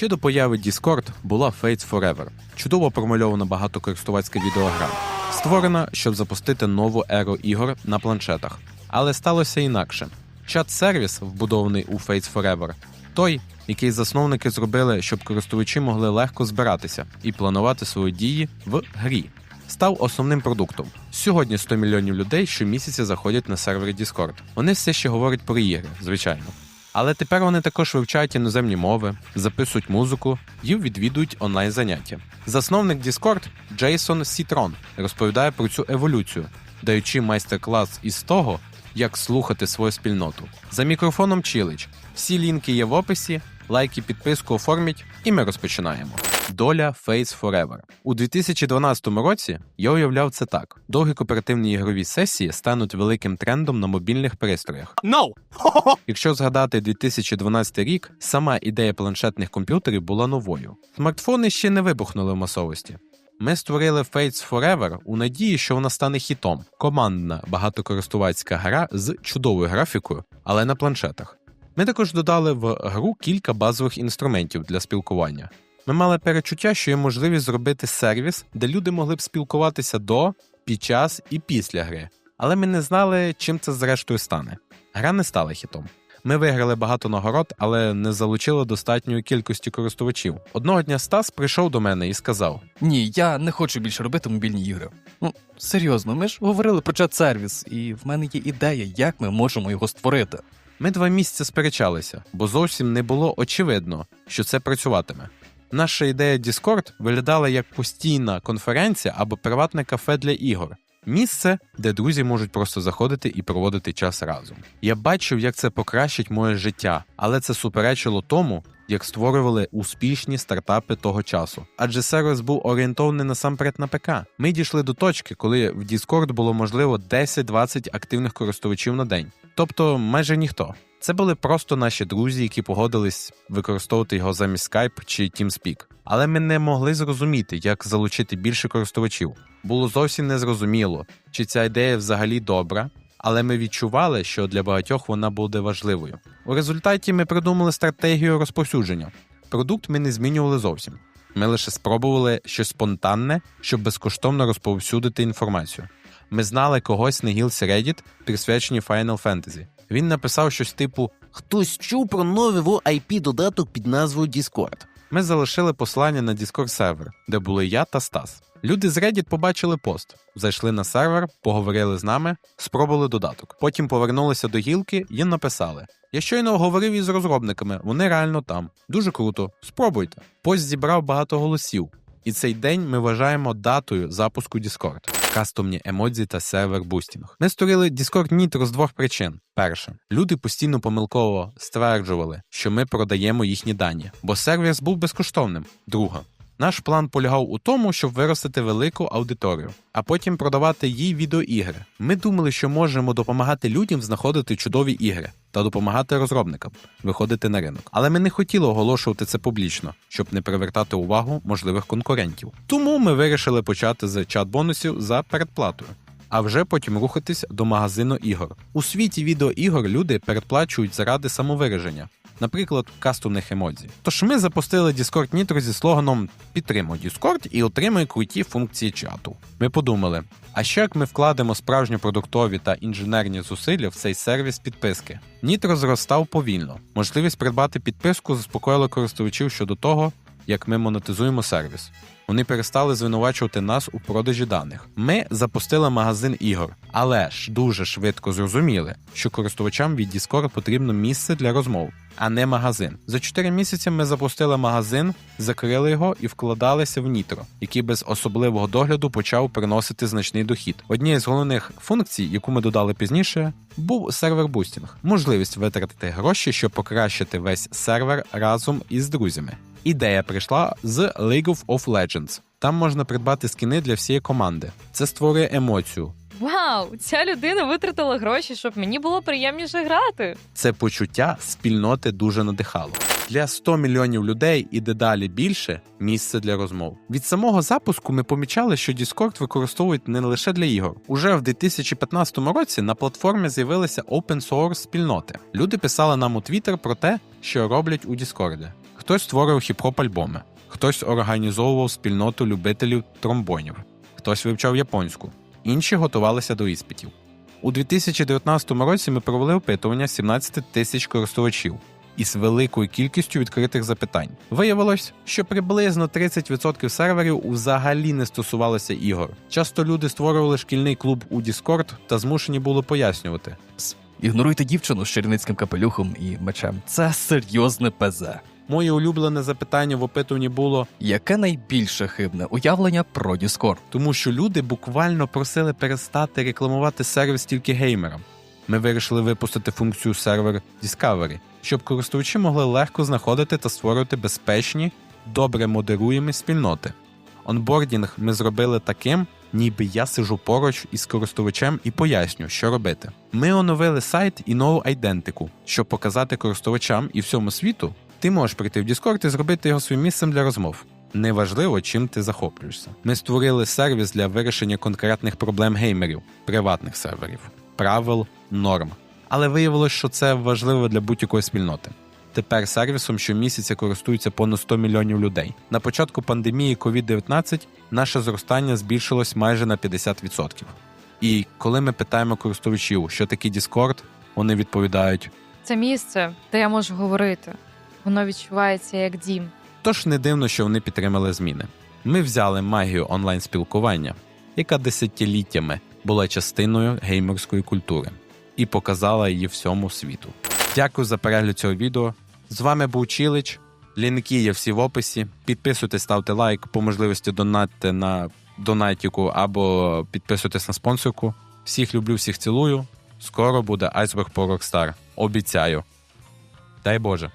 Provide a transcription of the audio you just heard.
Ще до появи Discord була Fates Forever, чудово промальована багатокористувацька відеогра, створена, щоб запустити нову еру ігор на планшетах. Але сталося інакше. Чат-сервіс, вбудований у Fates Forever, той, який засновники зробили, щоб користувачі могли легко збиратися і планувати свої дії в грі, став основним продуктом. Сьогодні 100 мільйонів людей щомісяця заходять на сервери Discord. Вони все ще говорять про ігри, звичайно. Але тепер вони також вивчають іноземні мови, записують музику і відвідують онлайн заняття. Засновник Discord Джейсон Сітрон розповідає про цю еволюцію, даючи майстер-клас із того, як слухати свою спільноту. За мікрофоном Чілич. Всі лінки є в описі, лайки, підписку оформіть, і ми розпочинаємо. Доля Face Forever. У 2012 році я уявляв це так: довгі кооперативні ігрові сесії стануть великим трендом на мобільних пристроях. No! Якщо згадати 2012 рік, сама ідея планшетних комп'ютерів була новою. Смартфони ще не вибухнули в масовості. Ми створили Fates Forever у надії, що вона стане хітом. Командна багатокористувацька гра з чудовою графікою, але на планшетах. Ми також додали в гру кілька базових інструментів для спілкування. Ми мали перечуття, що є можливість зробити сервіс, де люди могли б спілкуватися до, під час і після гри. Але ми не знали, чим це зрештою стане. Гра не стала хітом. Ми виграли багато нагород, але не залучили достатньої кількості користувачів. Одного дня Стас прийшов до мене і сказав: Ні, я не хочу більше робити мобільні ігри. Ну, серйозно, ми ж говорили про чат-сервіс, і в мене є ідея, як ми можемо його створити. Ми два місяці сперечалися, бо зовсім не було очевидно, що це працюватиме. Наша ідея Discord виглядала як постійна конференція або приватне кафе для ігор. Місце, де друзі можуть просто заходити і проводити час разом. Я бачив, як це покращить моє життя, але це суперечило тому, як створювали успішні стартапи того часу. Адже сервіс був орієнтований насамперед на ПК. Ми дійшли до точки, коли в Discord було можливо 10-20 активних користувачів на день, тобто майже ніхто. Це були просто наші друзі, які погодились використовувати його замість Skype чи TeamSpeak. Але ми не могли зрозуміти, як залучити більше користувачів. Було зовсім незрозуміло, чи ця ідея взагалі добра, але ми відчували, що для багатьох вона буде важливою. У результаті ми придумали стратегію розповсюдження. Продукт ми не змінювали зовсім. Ми лише спробували щось спонтанне, щоб безкоштовно розповсюдити інформацію. Ми знали когось на гілці Reddit, присвячені Final Fantasy. Він написав щось типу Хтось чув про новий IP додаток під назвою Discord. Ми залишили послання на Discord сервер, де були я та Стас. Люди з Reddit побачили пост, зайшли на сервер, поговорили з нами, спробували додаток. Потім повернулися до гілки і написали: Я щойно говорив із розробниками, вони реально там. Дуже круто, спробуйте. Пост зібрав багато голосів. І цей день ми вважаємо датою запуску Discord. Кастомні емодзі та сервер бустінг. Ми створили Discord Nitro з двох причин. Перше, люди постійно помилково стверджували, що ми продаємо їхні дані, бо сервіс був безкоштовним. Друга, наш план полягав у тому, щоб виростити велику аудиторію, а потім продавати їй відеоігри. Ми думали, що можемо допомагати людям знаходити чудові ігри та допомагати розробникам виходити на ринок. Але ми не хотіли оголошувати це публічно, щоб не привертати увагу можливих конкурентів. Тому ми вирішили почати з чат-бонусів за передплатою. А вже потім рухатись до магазину ігор. У світі відеоігор люди передплачують заради самовираження, наприклад, кастомних емодзі. Тож ми запустили Discord Nitro зі слоганом Підтримуй Discord і отримуй круті функції чату. Ми подумали, а що як ми вкладемо справжні продуктові та інженерні зусилля в цей сервіс підписки? Nitro зростав повільно. Можливість придбати підписку заспокоїла користувачів щодо того, як ми монетизуємо сервіс. Вони перестали звинувачувати нас у продажі даних. Ми запустили магазин ігор, але ж дуже швидко зрозуміли, що користувачам від Discord потрібно місце для розмов, а не магазин. За 4 місяці ми запустили магазин, закрили його і вкладалися в Nitro, який без особливого догляду почав приносити значний дохід. Однією з головних функцій, яку ми додали пізніше, був сервер бустінг, можливість витратити гроші, щоб покращити весь сервер разом із друзями. Ідея прийшла з League of Legends. Там можна придбати скіни для всієї команди. Це створює емоцію. Вау, ця людина витратила гроші, щоб мені було приємніше грати. Це почуття спільноти дуже надихало. Для 100 мільйонів людей і дедалі більше місце для розмов. Від самого запуску ми помічали, що Discord використовують не лише для ігор. Уже в 2015 році на платформі з'явилися open source спільноти. Люди писали нам у Twitter про те, що роблять у Discord. Хтось створив хіп-хоп альбоми, хтось організовував спільноту любителів тромбонів, хтось вивчав японську, інші готувалися до іспитів. У 2019 році ми провели опитування 17 тисяч користувачів із великою кількістю відкритих запитань. Виявилось, що приблизно 30% серверів взагалі не стосувалося ігор. Часто люди створювали шкільний клуб у Discord та змушені були пояснювати. Ігноруйте дівчину з черницьким капелюхом і мечем. Це серйозне ПЗ. Моє улюблене запитання в опитуванні було, Яке найбільше хибне уявлення про Discord? тому що люди буквально просили перестати рекламувати сервіс тільки геймерам. Ми вирішили випустити функцію сервер Discovery, щоб користувачі могли легко знаходити та створювати безпечні, добре модеруємі спільноти. Онбордінг ми зробили таким, ніби я сижу поруч із користувачем і поясню, що робити. Ми оновили сайт і нову айдентику, щоб показати користувачам і всьому світу, ти можеш прийти в Discord і зробити його своїм місцем для розмов. Неважливо, чим ти захоплюєшся. Ми створили сервіс для вирішення конкретних проблем геймерів, приватних серверів, правил, норм. Але виявилось, що це важливо для будь-якої спільноти. Тепер сервісом щомісяця користуються понад 100 мільйонів людей. На початку пандемії COVID-19 наше зростання збільшилось майже на 50%. І коли ми питаємо користувачів, що таке Discord, вони відповідають: Це місце, де я можу говорити. Воно відчувається як дім. Тож не дивно, що вони підтримали зміни. Ми взяли магію онлайн-спілкування, яка десятиліттями була частиною геймерської культури, і показала її всьому світу. Дякую за перегляд цього відео. З вами був Чілич. Лінки є всі в описі. Підписуйтесь, ставте лайк, по можливості донатьте на донатіку або підписуйтесь на спонсорку. Всіх люблю, всіх цілую. Скоро буде Iceberg по Rockstar. Обіцяю. Дай Боже.